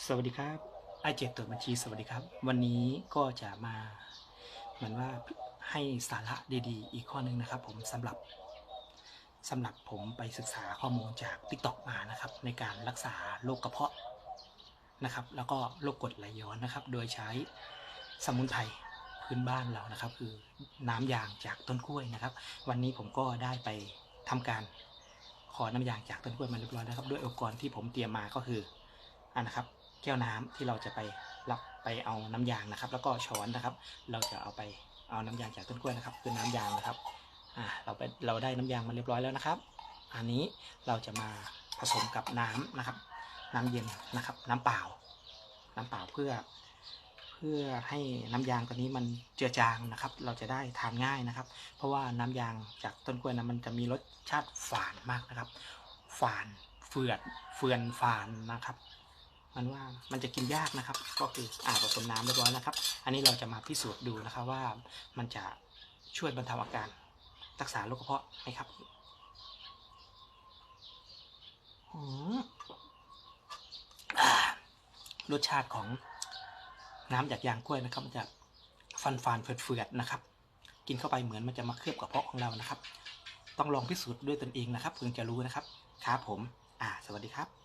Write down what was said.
สวัสดีครับไอเจ็ดตรวจบัญชีสวัสดีครับ วันนี้ก็จะมาเหมือนว่าให้สาระดีๆ อีกข้อหนึ่งนะครับ ผมสำหรับสำหรับผมไปศึกษาข้อมูลจาก t ิ k t o k มานะครับ ในการรักษาโรคกระเพาะนะครับ แล้วก็โรคกรดไหลย้อนนะครับ โดยใช้สมุนไพรพื้นบ้านเรานะครับ คือน้ำยางจากต้นกล้วยนะครับ วันนี้ผมก็ได้ไปทำการขอน้ำยางจากต้นกล้วยมาเรียบร้อยนะครับ ด้วยอุปกรณ์ที่ผมเตรียมมาก็คืออันนะครับ แก้วน้ำที่เราจะไปรับไปเอาน้ำยางนะครับ แล้วก็ช้อนนะครับ เราจะเอาไปเอาน้ำยางจากต้นกล้วยนะครับ คือน้ำยางนะครับอ่าเราไปเราได้น้ำยางมาเรียบร้อยแล้วนะครับ อันนี้เราจะมาผสมกับน้ำนะครับ น้ำเย็นนะครับ น้ำเปล่า น้ำเปล่าเพื่อ เพื่อให้น้ำยางตัวนี้มันเจือจางนะครับ เราจะได้ทานง่ายนะครับ เพราะว่าน้ำยางจากต้นกล้วยนะมันจะมีรสชาติฝาดมากนะครับ ฝานเฟือดเฟือนฝานนะครับ มันว่ามันจะกินยากนะครับ ก็คืออาบผสมน้ำเรียบร้อยนะครับ อันนี้เราจะมาพิสูจน์ดูนะครับว่ามันจะช่วยบรรเทาอาการรักษาโรคกระเพาะไหมครับอืมรสชาติของน้ำจากยางกล้วยนะครับ มันจะฟันฟานๆเฟือดๆนะครับ กินเข้าไปเหมือนมันจะมาเคลือบกระเพาะของเรานะครับ ต้องลองพิสูจน์ด้วยตนเองนะครับเพิ่งจะรู้นะครับครับผม อ่า สวัสดีครับ